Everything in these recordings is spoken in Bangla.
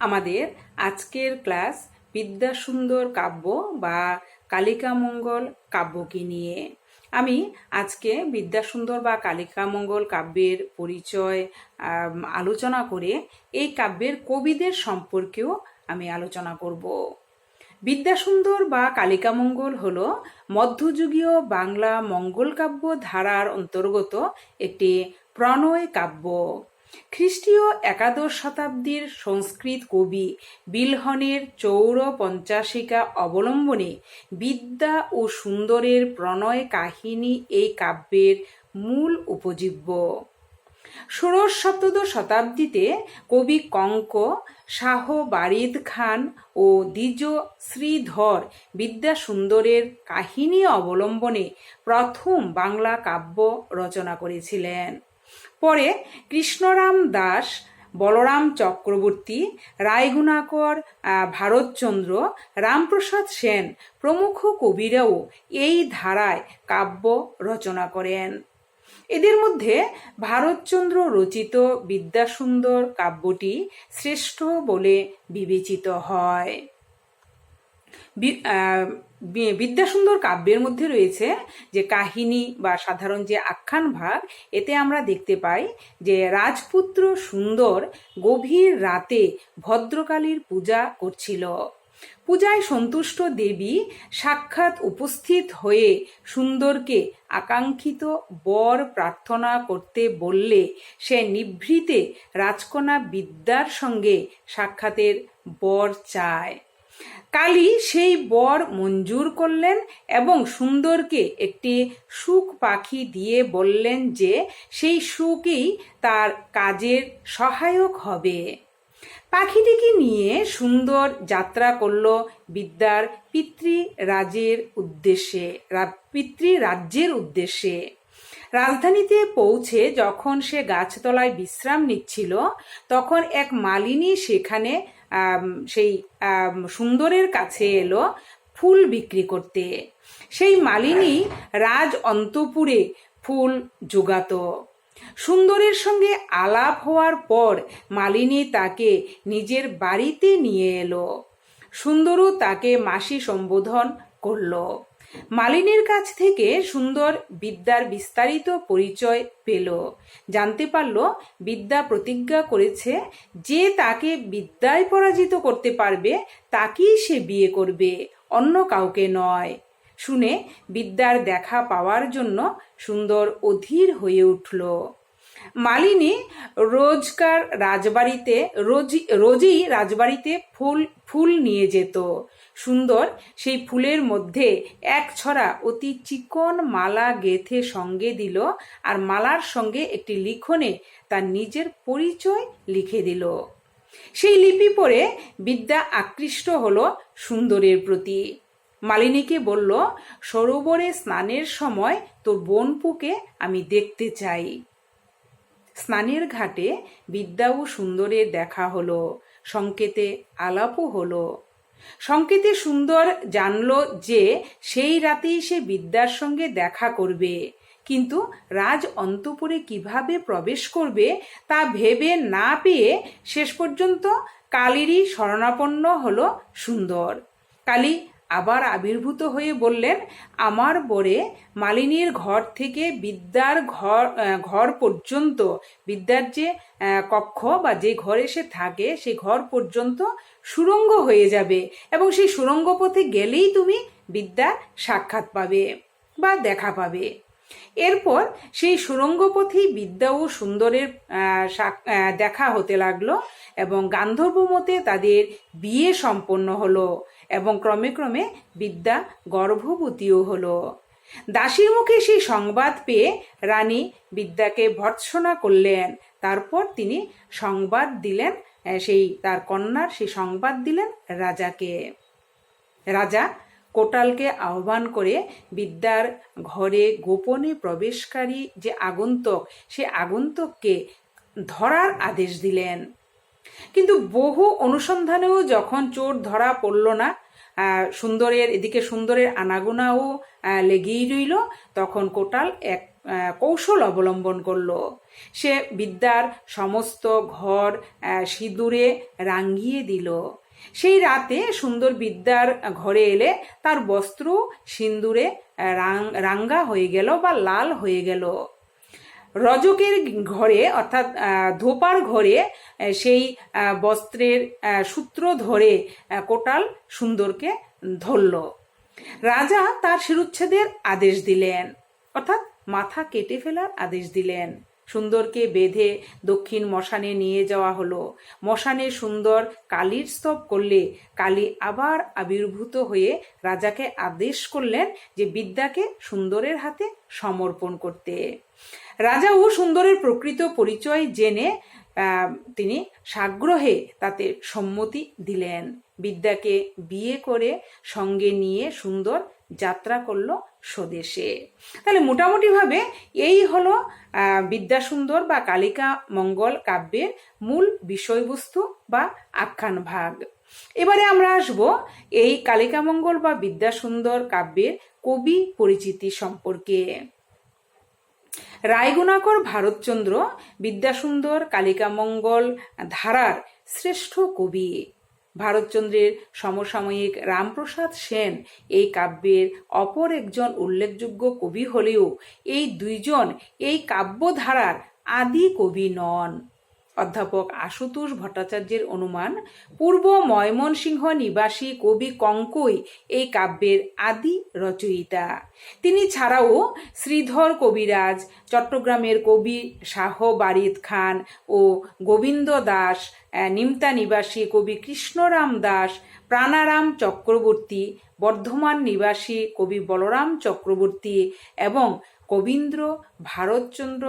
আমাদের আজকের ক্লাস বিদ্যাসুন্দর কাব্য বা কালিকামঙ্গল কাব্যকে নিয়ে। আমি আজকে বিদ্যাসুন্দর বা কালিকামঙ্গল কাব্যের পরিচয় আলোচনা করে এই কাব্যের কবিদের সম্পর্কেও আমি আলোচনা করব। বিদ্যাসুন্দর বা কালিকামঙ্গল হল মধ্যযুগীয় বাংলা মঙ্গল কাব্য ধারার অন্তর্গত একটি প্রণয় কাব্য। খ্রিস্টীয় একাদশ শতাব্দীর সংস্কৃত কবি বিলহনের চৌর পঞ্চাশিকা অবলম্বনে বিদ্যা ও সুন্দরের প্রণয় কাহিনী এই কাব্যের মূল উপজীব্য। ষোড়শ সপ্তদশ শতাব্দীতে কবি কঙ্ক, শাহ বারিদ খান ও দ্বিজ শ্রীধর বিদ্যাসুন্দরের কাহিনী অবলম্বনে প্রথম বাংলা কাব্য রচনা করেছিলেন। পরে কৃষ্ণরাম দাস, বলরাম চক্রবর্তী, রায়গুণাকর ভারতচন্দ্র, রামপ্রসাদ সেন প্রমুখ কবিরাও এই ধারায় কাব্য রচনা করেন। এদের মধ্যে ভারতচন্দ্র রচিত বিদ্যাসুন্দর কাব্যটি শ্রেষ্ঠ বলে বিবেচিত হয়। বিদ্যাসুন্দর কাব্যের মধ্যে রয়েছে যে কাহিনী বা সাধারণ যে আখ্যান ভাগ, এতে আমরা দেখতে পাই যে রাজপুত্র সুন্দর গভীর রাতে ভদ্রকালীর পূজা করছিল। পূজায় সন্তুষ্ট দেবী সাক্ষাৎ উপস্থিত হয়ে সুন্দরকে আকাঙ্ক্ষিত বর প্রার্থনা করতে বললে সে নিভৃতে রাজকন্যা বিদ্যার সঙ্গে সাক্ষাতের বর চায়। কালী সেই বর মঞ্জুর করলেন এবং সুন্দরকে একটি সুখ পাখি দিয়ে বললেন যে, সেই সুখই তার কাজের সহায়ক হবে। পাখিটিকে নিয়ে সুন্দর যাত্রা করল বিদ্যার পিতৃরাজের উদ্দেশ্যে পিতৃরাজ্যের উদ্দেশ্যে। রাজধানীতে পৌঁছে যখন সে গাছতলায় বিশ্রাম নিচ্ছিল, তখন এক মালিনী সেখানে সেই সুন্দরের কাছে এলো ফুল বিক্রি করতে। সেই মালিনী রাজ অন্তপুরে ফুল যোগাত। সুন্দরের সঙ্গে আলাপ হওয়ার পর মালিনী তাকে নিজের বাড়িতে নিয়ে এলো। সুন্দরও তাকে মাসি সম্বোধন করল। মালিনীর কাছ থেকে সুন্দর বিদ্যার বিস্তারিত পরিচয় পেল। জানতে পারল বিদ্যা প্রতিজ্ঞা করেছে যে তাকে বিদ্যায় পরাজিত করতে পারবে, তাকেই সে বিয়ে করবে, অন্য কাউকে নয়। শুনে বিদ্যার দেখা পাওয়ার জন্য সুন্দর অধীর হয়ে উঠল। মালিনী রোজকার রাজবাড়িতে রোজই রোজই রাজবাড়িতে ফুল ফুল নিয়ে যেত। সুন্দর। সেই ফুলের মধ্যে এক ছড়া অতি চিকন মালা গেথে সঙ্গে দিল আর মালার সঙ্গে একটি লিখনে তার নিজের পরিচয় লিখে দিল। সেই লিপি পড়ে বিদ্যা আকৃষ্ট হল সুন্দরের প্রতি। মালিনীকে বলল, সরোবরে স্নানের সময় তোর বোনপুকে আমি দেখতে চাই। স্নানের ঘাটে বিদ্যা ও সুন্দরের দেখা হলো, সংকেতে আলাপও হলো। সংকেতে সুন্দর জানল যে সেই রাতেই সে বিদ্যার সঙ্গে দেখা করবে। কিন্তু রাজ অন্তপুরে কীভাবে প্রবেশ করবে তা ভেবে না পেয়ে শেষ পর্যন্ত কালীরই শরণাপন্ন হল সুন্দর। কালী আবার আবির্ভূত হয়ে বললেন, আমার বরে মালিনীর ঘর থেকে বিদ্যার ঘর ঘর পর্যন্ত, বিদ্যার যে কক্ষ বা যে ঘরে সে থাকে সেই ঘর পর্যন্ত সুরঙ্গ হয়ে যাবে এবং সেই সুরঙ্গ পথে গেলেই তুমি বিদ্যার সাক্ষাৎ পাবে বা দেখা পাবে। এরপর সেই সুরঙ্গ পথেই বিদ্যা ও সুন্দরের দেখা হতে লাগল এবং গান্ধর্ব মতে তাদের বিয়ে সম্পন্ন হলো। এবং ক্রমে ক্রমে বিদ্যা গর্ভবতীও হলো। দাসীর মুখে সেই সংবাদ পেয়ে রানী বিদ্যাকে ভর্ৎসনা করলেন। তারপর তিনি সংবাদ দিলেন সেই তার কন্যার সেই সংবাদ দিলেন রাজাকে। রাজা কোটালকে আহ্বান করে বিদ্যার ঘরে গোপনে প্রবেশকারী যে আগন্তক, সে আগন্তককে ধরার আদেশ দিলেন। কিন্তু বহু অনুসন্ধানেও যখন চোর ধরা পড়ল না সুন্দরের এদিকে সুন্দরের আনাগোনাও লেগেই রইল। তখন কোটাল এক কৌশল অবলম্বন করল। সে বিদ্যার সমস্ত ঘর সিঁদুরে রাঙ্গিয়ে দিল। সেই রাতে সুন্দর বিদ্যার ঘরে এলে তার বস্ত্র সিন্দুরে আহ, রাং- রাঙ্গা হয়ে গেল বা লাল হয়ে গেল। রজকের ঘরে, অর্থাৎ ধোপার ঘরে সেই বস্ত্রের সূত্র ধরে কোটাল সুন্দরকে ধরল। রাজা তার শিরুচ্ছেদের আদেশ দিলেন, অর্থাৎ মাথা কেটে ফেলার আদেশ দিলেন। সুন্দরকে বেঁধে দক্ষিণ মশানে নিয়ে যাওয়া হলো। মশানে সুন্দর কালীর স্তব করলে কালী আবার আবির্ভূত হয়ে রাজাকে আদেশ করলেন যে বিদ্যাকে সুন্দরের হাতে সমর্পণ করতে। রাজা ও সুন্দরের প্রকৃত পরিচয় জেনে তিনি সাগ্রহে তাতে সম্মতি দিলেন। বিদ্যাকে বিয়ে করে সঙ্গে নিয়ে সুন্দর যাত্রা করল স্বদেশে। তাহলে মোটামুটিভাবে এই হলো বিদ্যাসুন্দর বা কালিকা মঙ্গল কাব্যের মূল বিষয়বস্তু বা আখ্যান ভাগ। এবারে আমরা আসব এই কালিকা মঙ্গল বা বিদ্যাসুন্দর কাব্যের কবি পরিচিতি সম্পর্কে। রায়গুণাকর ভারতচন্দ্র বিদ্যাসুন্দর কালিকামঙ্গল ধারার শ্রেষ্ঠ কবি। ভারতচন্দ্রের সমসাময়িক রামপ্রসাদ সেন এই কাব্যের অপর একজন উল্লেখযোগ্য কবি হলেও এই দুইজন এই কাব্যধারার আদি কবি নন। অধ্যাপক আশুতোষ ভট্টাচার্যের অনুমান, পূর্ব ময়মনসিংহ নিবাসী কবি কঙ্কই এই কাব্যের আদি রচয়িতা। তিনি ছাড়াও শ্রীধর কবিরাজ, চট্টগ্রামের কবি শাহ বারিদ খান ও গোবিন্দ দাস নিমতা নিবাসী কবি কৃষ্ণরাম দাস, প্রাণারাম চক্রবর্তী, বর্ধমান নিবাসী কবি বলরাম চক্রবর্তী এবং কবীন্দ্র ভারতচন্দ্র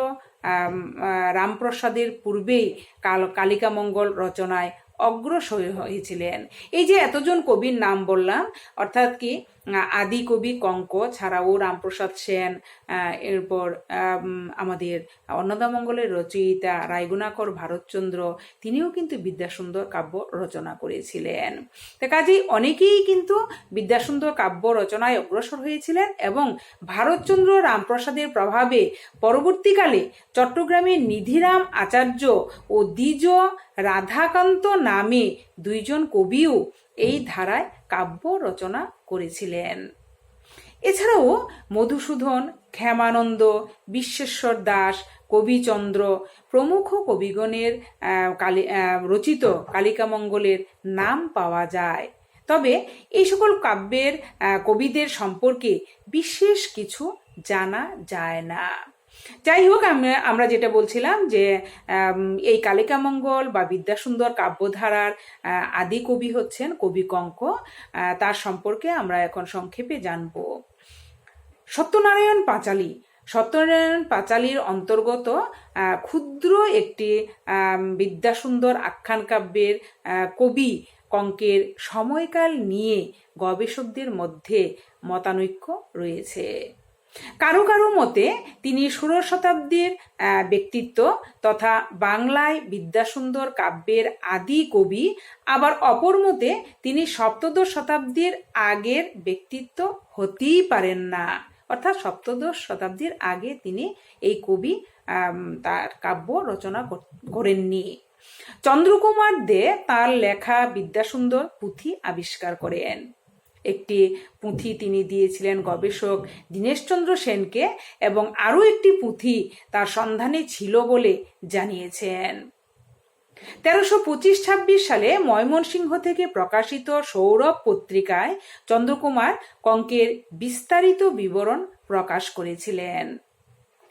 রামপ্রসাদের পূর্বেই কাল কালিকামঙ্গল রচনায় অগ্রসর হয়েছিলেন। এই যে এতজন কবির নাম বললাম, অর্থাৎ কি আদি কবি কঙ্ক ছাড়াও রামপ্রসাদ সেন এরপর আম, আমাদের অন্নদামঙ্গলের রচয়িতা রায়গুণাকর ভারতচন্দ্র তিনিও কিন্তু বিদ্যাসুন্দর কাব্য রচনা করেছিলেন। তা কাজেই অনেকেই কিন্তু বিদ্যাসুন্দর কাব্য রচনায় অগ্রসর হয়েছিলেন এবং ভারতচন্দ্র রামপ্রসাদের প্রভাবে পরবর্তীকালে চট্টগ্রামের নিধিরাম আচার্য ও দ্বিজ রাধাকান্ত নামে দুইজন কবিও ধারায় কাব্য রচনা করেছিলেন। এছাড়াও মধুসূদন, ক্ষেমানন্দ, বিশ্বেশ্বর দাস, কবিচন্দ্র প্রমুখ কবিগণের কালি রচিত কালিকামঙ্গলের নাম পাওয়া যায়। তবে এই সকল কাব্যের কবিদের সম্পর্কে বিশেষ কিছু জানা যায় না। যাই হোক আমরা যেটা বলছিলাম যে এই কালিকামঙ্গল বা বিদ্যাসুন্দর কাব্যধারার আদি কবি হচ্ছেন কবি কঙ্ক তার সম্পর্কে আমরা এখন সংক্ষেপে জানব। সত্যনারায়ণ পাঁচালী। সত্যনারায়ণ পাঁচালীর অন্তর্গত ক্ষুদ্র একটি বিদ্যাসুন্দর আখ্যান কাব্যের কবি কঙ্কের সময়কাল নিয়ে গবেষকদের মধ্যে মতানৈক্য রয়েছে। কারও কারও মতে তিনি ষোড়শ শতাব্দীর ব্যক্তিত্ব তথা বাংলায় বিদ্যাসুন্দর কাব্যের আদি কবি। আবার অপর মতে তিনি সপ্তদশ শতাব্দীর আগের ব্যক্তিত্ব হতেই পারেন না। অর্থাৎ সপ্তদশ শতাব্দীর আগে তিনি এই কবি তার কাব্য রচনা করেননি। চন্দ্রকুমার দে তার লেখা বিদ্যাসুন্দর পুঁথি আবিষ্কার করেন। একটি পুঁথি তিনি দিয়েছিলেন গবেষক দীনেশচন্দ্র সেনকে এবং আরও একটি পুঁথি তার সন্ধানে ছিল বলে জানিয়েছেন। তেরোশো পঁচিশ ছাব্বিশ সালে ময়মনসিংহ থেকে প্রকাশিত সৌরভ পত্রিকায় চন্দ্রকুমার কঙ্কের বিস্তারিত বিবরণ প্রকাশ করেছিলেন।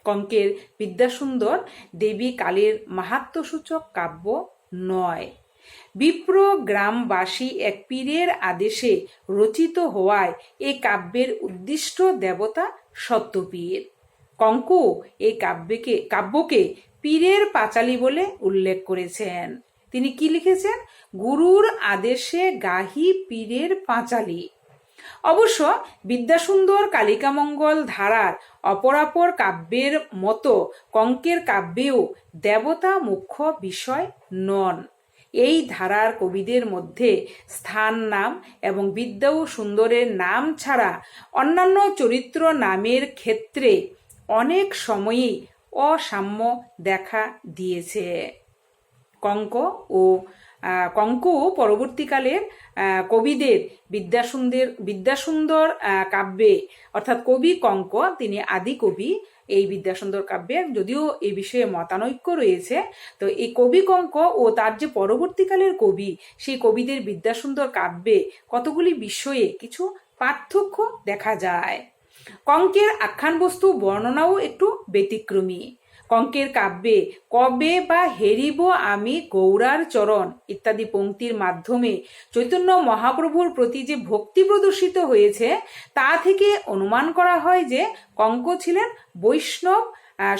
কঙ্কের বিদ্যাসুন্দর দেবী কালীর মাহাত্ম্যসূচক কাব্য নয়। বিপ্র গ্রামবাসী এক পীরের আদেশে রচিত হওয়ায় এই কাব্যের উদ্দিষ্ট দেবতা সত্যপীর। কঙ্ক এই কাব্যকে কাব্যকে পীরের পাঁচালী বলে উল্লেখ করেছেন। তিনি কি লিখেছেন? গুরুর আদেশে গাহি পীরের পাঁচালী। অবশ্য বিদ্যাসুন্দর কালিকামঙ্গল ধারার অপরাপর কাব্যের মতো কঙ্কের কাব্যেও দেবতা মুখ্য বিষয় নন। এই ধারার কবিদের মধ্যে স্থান, নাম এবং বিদ্যা ও সুন্দরের নাম ছাড়া অন্যান্য চরিত্র নামের ক্ষেত্রে অনেক সময়ই অসাম্য দেখা দিয়েছে। কঙ্ক ও কঙ্ক পরবর্তীকালের কবিদের বিদ্যাসুন্দর বিদ্যাসুন্দর কাব্যে, অর্থাৎ কবি কঙ্ক, তিনি আদি কবি এই বিদ্যাসুন্দর কাব্যে। যদিও এই বিষয়ে মতানৈক্য রয়েছে, তো এই কবি কঙ্ক ও তার যে পরবর্তীকালের কবি, সেই কবিদের বিদ্যাসুন্দর কাব্যে কতগুলি বিষয়ে কিছু পার্থক্য দেখা যায়? কঙ্কের আখ্যান বস্তু বর্ণনাও একটু ব্যতিক্রমী। কঙ্কের কাব্যে, কবে বা হেরিব আমি গৌরার চরণ? ইত্যাদি পংক্তির মাধ্যমে চৈতন্য মহাপ্রভুর প্রতি যে ভক্তি প্রদর্শিত হয়েছে, তা থেকে অনুমান করা হয় যে কঙ্ক ছিলেন বৈষ্ণব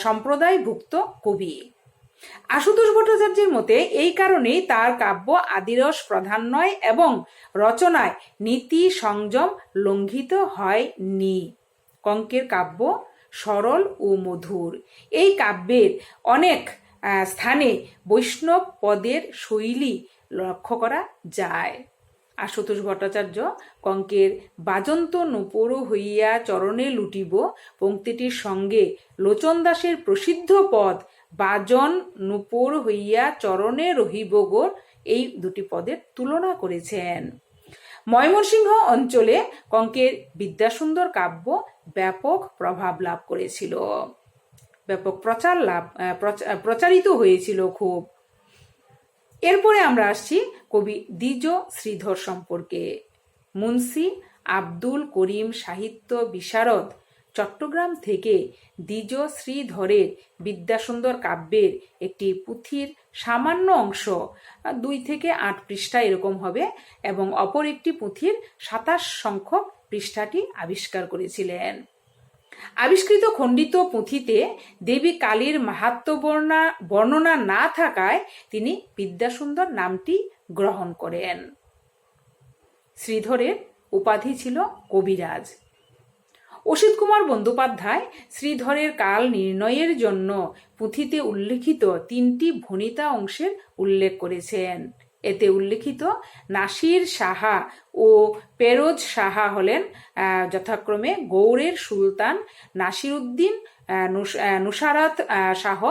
সম্প্রদায়ভুক্ত কবি। আশুতোষ ভট্টাচার্যের মতে এই কারণেই তার কাব্য আদিরস প্রধান নয় এবং রচনায় নীতি সংযম লঙ্ঘিত হয়নি। কঙ্কের কাব্য সরল ও মধুর। এই কাব্যের অনেক স্থানে বৈষ্ণব পদের শৈলী লক্ষ্য করা যায়। আশুতোষ ভট্টাচার্য, কঙ্কের বাজন্ত নূপুর হইয়া চরণে লুটিব পংক্তিটির সঙ্গে লোচন দাসের প্রসিদ্ধ পদ, বাজন নূপুর হইয়া চরণে রহিব গোর, এই দুটি পদের তুলনা করেছেন। ময়মনসিংহ অঞ্চলে কঙ্কের বিদ্যাসুন্দর কাব্য ব্যাপক প্রভাব লাভ করেছিল। ব্যাপক প্রচার লাভ প্রচারিত হয়েছিল খুব। এরপরে আমরা আসছি কবি দ্বিজ শ্রীধর সম্পর্কে। মুন্সি আব্দুল করিম সাহিত্য বিশারদ চট্টগ্রাম থেকে দ্বিজ শ্রীধরের বিদ্যাসুন্দর কাব্যের একটি পুঁথির সামান্য অংশ, দুই থেকে আট পৃষ্ঠা এরকম হবে এবং অপর একটি পুঁথির সাতাশ সংখ্যক পৃষ্ঠাটি আবিষ্কার করেছিলেন। আবিষ্কৃত খণ্ডিত পুঁথিতে দেবী কালীর মাহাত্ম বর্ণনা বর্ণনা না থাকায় তিনি বিদ্যাসুন্দর নামটি গ্রহণ করেন। শ্রীধরের উপাধি ছিল কবিরাজ। অসিত কুমার বন্দ্যোপাধ্যায় শ্রীধরের কাল নির্ণয়ের জন্য পুঁথিতে উল্লেখিত তিনটি ভনিতা অংশের উল্লেখ করেছেন। এতে উল্লেখিত নাসির সাহা ও পেরোজ সাহা হলেন যথাক্রমে গৌড়ের সুলতান নাসিরুদ্দিন আহ, নুস- নুসারাত শাহ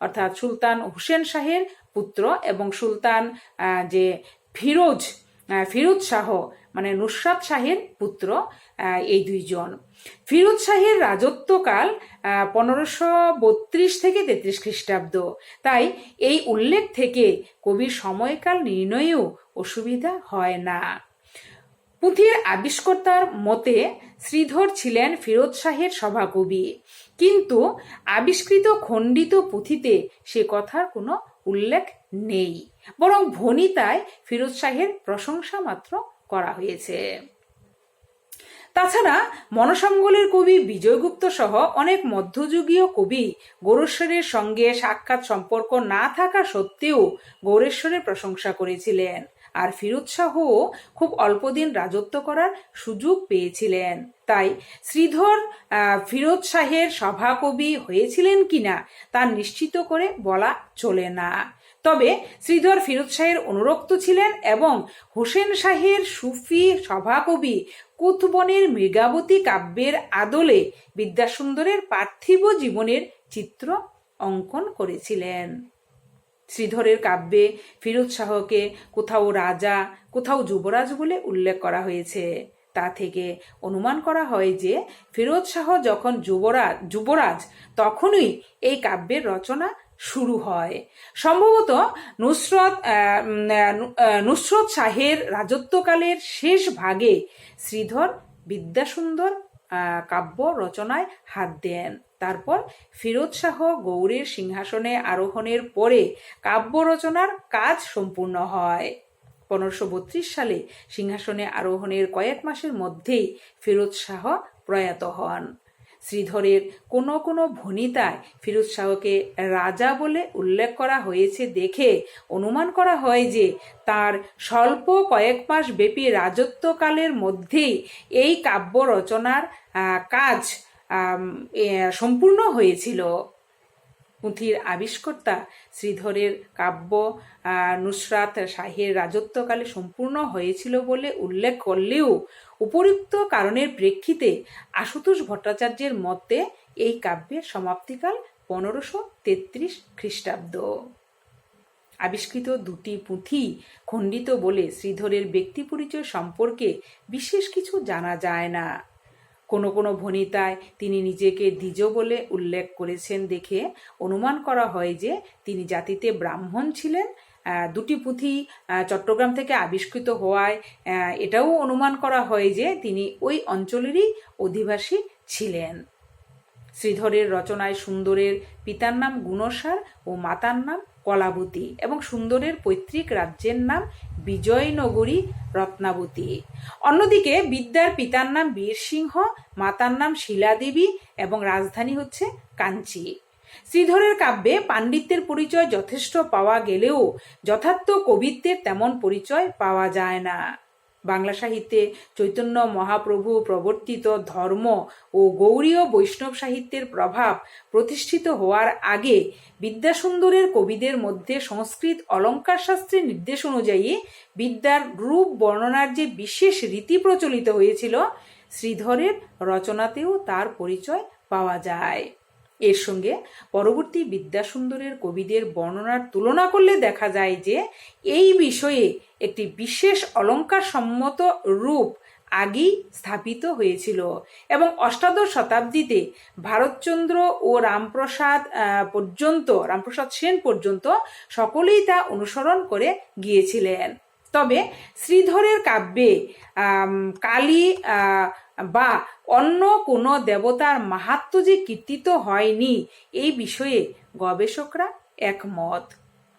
অর্থাৎ সুলতান হুসেন শাহের পুত্র এবং সুলতান যে ফিরোজ ফিরোজ শাহ মানে নুসরাত শাহের পুত্র এই দুইজন। ফিরোজ শাহের রাজত্বকাল পনেরোশো বত্রিশ থেকে তেত্রিশ খ্রিস্টাব্দ। তাই এই উল্লেখ থেকে কবির সময়কাল নির্ণয়েও অসুবিধা হয় না। পুঁথির আবিষ্কর্তার মতে শ্রীধর ছিলেন ফিরোজ শাহের সভাকবি। কিন্তু আবিষ্কৃত খণ্ডিত পুঁথিতে সে কথার কোনো উল্লেখ নেই। বরং ভনিতায় ফিরোজ শাহের প্রশংসা মাত্র করা হয়েছে। তাছাড়া মনসাঙ্গলের কবি বিজয়গুপ্ত সহ অনেক মধ্যযুগীয় কবি গৌরেশ্বরের সঙ্গে সাক্ষাৎ সম্পর্ক না থাকা সত্ত্বেও গৌরেশ্বরের প্রশংসা করেছিলেন। আর ফিরোজ শাহও খুব অল্পদিন রাজত্ব করার সুযোগ পেয়েছিলেন। তাই শ্রীধর ফিরোজ শাহের সভাকবি হয়েছিলেন কিনা তা নিশ্চিত করে বলা চলে না। তবে শ্রীধর ফিরোজ শাহের অনুরক্ত ছিলেন এবং হোসেন শাহের সুফি সভাকবি কুতবনের মৃগাবতী কাব্যের আদলে বিদ্যাসুন্দরের পার্থিব জীবনের চিত্র অঙ্কন করেছিলেন। শ্রীধরের কাব্যে ফিরোজ শাহকে কোথাও রাজা, কোথাও যুবরাজ বলে উল্লেখ করা হয়েছে। তা থেকে অনুমান করা হয় যে ফিরোজ শাহ যখন যুবরাজ যুবরাজ তখনই এই কাব্যের রচনা শুরু হয়। সম্ভবত নুসরত নুসরত শাহের রাজত্বকালের শেষ ভাগে শ্রীধর বিদ্যাসুন্দর কাব্য রচনায় হাত দেন। তারপর ফিরোজ শাহ গৌড়ের সিংহাসনে আরোহণের পরে কাব্য রচনার কাজ সম্পূর্ণ হয়। পনেরোশো বত্রিশ সালে সিংহাসনে আরোহণের কয়েক মাসের মধ্যেই ফিরোজ শাহ প্রয়াত হন। শ্রীধরের কোনো কোনো ভনিতায় ফিরোজ শাহকে রাজা বলে উল্লেখ করা হয়েছে দেখে অনুমান করা হয় যে তার স্বল্প কয়েক মাস ব্যাপী রাজত্বকালের মধ্যেই এই কাব্য রচনার কাজ সম্পূর্ণ হয়েছিল। পুঁথির আবিষ্কর্তা শ্রীধরের কাব্য নুসরাত শাহের রাজত্বকালে সম্পূর্ণ হয়েছিল বলে উল্লেখ করলেও উপরিক্ত কারণের প্রেক্ষিতে আশুতোষ ভট্টাচার্যের মতে এই কাব্যের সমাপ্তিকাল পনেরোশো তেত্রিশ খ্রিস্টাব্দ। আবিষ্কৃত দুটি পুঁথি খণ্ডিত বলে শ্রীধরের ব্যক্তি পরিচয় সম্পর্কে বিশেষ কিছু জানা যায় না। কোনো কোনো ভনিতায় তিনি নিজেকে দ্বিজ বলে উল্লেখ করেছেন দেখে অনুমান করা হয় যে তিনি জাতিতে ব্রাহ্মণ ছিলেন দুটি পুঁথি চট্টগ্রাম থেকে আবিষ্কৃত হওয়ায় এটাও অনুমান করা হয় যে তিনি ওই অঞ্চলেরই অধিবাসী ছিলেন। শ্রীধরের রচনায় সুন্দরের পিতার নাম গুণসার ও মাতার নাম কলাবতী এবং সুন্দরের পৈতৃক রাজ্যের নাম বিজয়নগরী রত্নাবতী। অন্যদিকে বিদ্যার পিতার নাম বীরসিংহ, মাতার নাম শিলাদেবী এবং রাজধানী হচ্ছে কাঞ্চি। শ্রীধরের কাব্যে পাণ্ডিত্যের পরিচয় যথেষ্ট পাওয়া গেলেও যথার্থ কবিত্বের তেমন পরিচয় পাওয়া যায় না। বাংলা সাহিত্যে চৈতন্য মহাপ্রভু প্রবর্তিত ধর্ম ও গৌরীয় বৈষ্ণব সাহিত্যের প্রভাব প্রতিষ্ঠিত হওয়ার আগে বিদ্যাসুন্দরের কবিদের মধ্যে সংস্কৃত অলঙ্কার শাস্ত্রের নির্দেশ অনুযায়ী বিদ্যার রূপ বর্ণনার যে বিশেষ রীতি প্রচলিত হয়েছিল, শ্রীধরের রচনাতেও তার পরিচয় পাওয়া যায়। এর সঙ্গে পরবর্তী বিদ্যাসুন্দরের কবিদের বর্ণনার তুলনা করলে দেখা যায় যে এই বিষয়ে একটি বিশেষ অলঙ্কার সম্মত রূপ আগেই স্থাপিত হয়েছিল এবং অষ্টাদশ শতাব্দীতে ভারতচন্দ্র ও রামপ্রসাদ পর্যন্ত, রামপ্রসাদ সেন পর্যন্ত সকলেই তা অনুসরণ করে গিয়েছিলেন। তবে শ্রীধরের কাব্যে কালী বা অন্য কোনো দেবতার মাহাত্ম যে কীর্তিত হয়নি, এই বিষয়ে গবেষকরা একমত।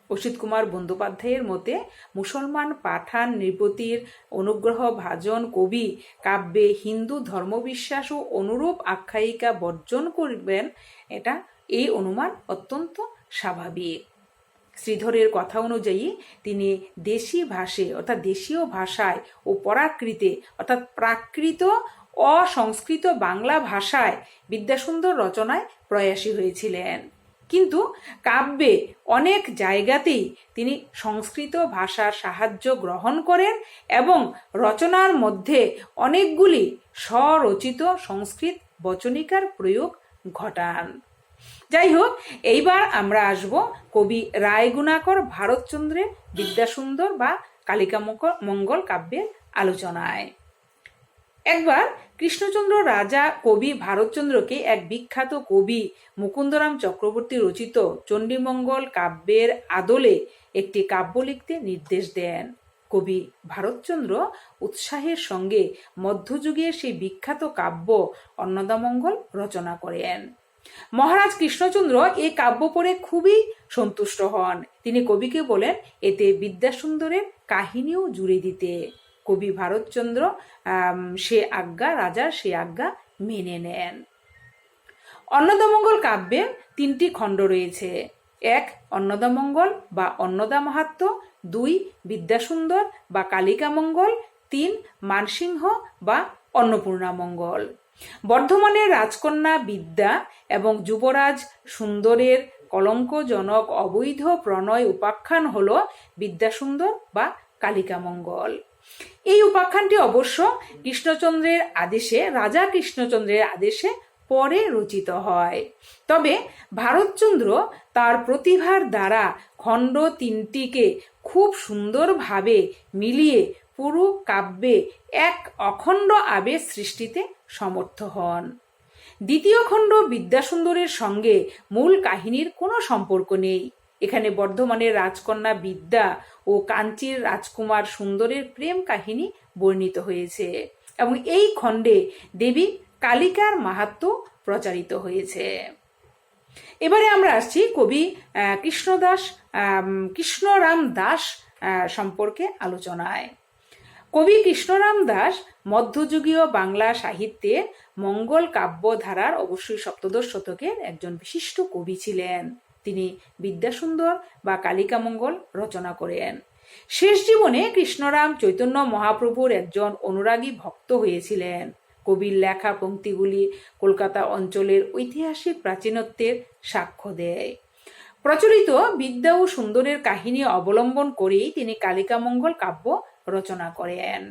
অসিত কুমার বন্দ্যোপাধ্যায়ের মতে মুসলমান পাঠান নৃপতির অনুগ্রহ ভাজন কবি কাব্যে হিন্দু ধর্মবিশ্বাস ও অনুরূপ আখ্যায়িকা বর্জন করবেন, এটা এই অনুমান অত্যন্ত স্বাভাবিক। শ্রীধরের কথা অনুযায়ী তিনি দেশি ভাষে অর্থাৎ দেশীয় ভাষায় ও পরাকৃতে অর্থাৎ প্রাকৃত অসংস্কৃত বাংলা ভাষায় বিদ্যাসুন্দর রচনায় প্রয়াসী হয়েছিলেন। কিন্তু কাব্যে অনেক জায়গাতেই তিনি সংস্কৃত ভাষার সাহায্য গ্রহণ করেন এবং রচনার মধ্যে অনেকগুলি স্বরচিত সংস্কৃত বচনিকার প্রয়োগ ঘটান। যাই হোক, এইবার আমরা আসব কবি রায়গুণাকর ভারতচন্দ্রের বিদ্যাসুন্দর বা কালিকা মঙ্গল কাব্যের আলোচনায়। একবার কৃষ্ণচন্দ্র রাজা কবি ভারতচন্দ্রকে এক বিখ্যাত কবি মুকুন্দরাম চক্রবর্তী রচিত চণ্ডীমঙ্গল কাব্যের আদলে একটি কাব্য লিখতে নির্দেশ দেন। কবি ভারতচন্দ্র উৎসাহের সঙ্গে মধ্যযুগের সেই বিখ্যাত কাব্য অন্নদামঙ্গল রচনা করেন। মহারাজ কৃষ্ণচন্দ্র এই কাব্য পড়ে খুবই সন্তুষ্ট হন। তিনি কবিকে বলেন, এতে বিদ্যাসুন্দরের কাহিনীও জুড়ে দিতে। কবি ভারতচন্দ্র সে আজ্ঞা রাজার সে আজ্ঞা মেনে নেন। অন্নদামঙ্গল কাব্যে তিনটি খণ্ড রয়েছে। এক, অন্নদামঙ্গল বা অন্নদা মাহাত্ম, দুই, বিদ্যাসুন্দর বা কালিকা মঙ্গল তিন, মানসিংহ বা অন্নপূর্ণা মঙ্গল বর্ধমানের রাজকন্যা বিদ্যা এবং যুবরাজ সুন্দরের কলঙ্কজনক অবৈধ প্রণয় উপাখ্যান হল বিদ্যাসুন্দর বা কালিকা মঙ্গল এই উপাখ্যানটি অবশ্য কৃষ্ণচন্দ্রের আদেশে, রাজা কৃষ্ণচন্দ্রের আদেশে পরে রচিত হয়। তবে ভারতচন্দ্র তার প্রতিভার দ্বারা খণ্ড তিনটিকে খুব সুন্দরভাবে মিলিয়ে পুরো কাব্যে এক অখণ্ড আবেশ সৃষ্টিতে সমর্থ হন। দ্বিতীয় খণ্ড বিদ্যাসুন্দরের সঙ্গে মূল কাহিনীর কোনো সম্পর্ক নেই। এখানে বর্ধমানের রাজকন্যা বিদ্যা ও কাঞ্চির রাজকুমার সুন্দরের প্রেম কাহিনী বর্ণিত হয়েছে এবং এই খণ্ডে দেবী কালিকার মাহাত্ম প্রচারিত হয়েছে। এবারে আমরা আসছি কবি কৃষ্ণদাস কৃষ্ণরাম দাস সম্পর্কে আলোচনায়। কবি কৃষ্ণরাম দাস মধ্যযুগীয় বাংলা সাহিত্যে মঙ্গল কাব্য ধারার অবশ্যই সপ্তদশ শতকের একজন বিশিষ্ট কবি ছিলেন। তিনি বিদ্যাসুন্দর বা কালিকামঙ্গল রচনা করেন। শেষ জীবনে কৃষ্ণরাম চৈতন্য মহাপ্রভুর একজন অনুরাগী ভক্ত হয়েছিলেন। কবির লেখা পংক্তিগুলি কলকাতা অঞ্চলের ঐতিহাসিক প্রাচীনত্বের সাক্ষ্য দেয়। প্রচলিত বিদ্যা ও সুন্দরের কাহিনী অবলম্বন করেই তিনি কালিকামঙ্গল কাব্য রচনা করেন।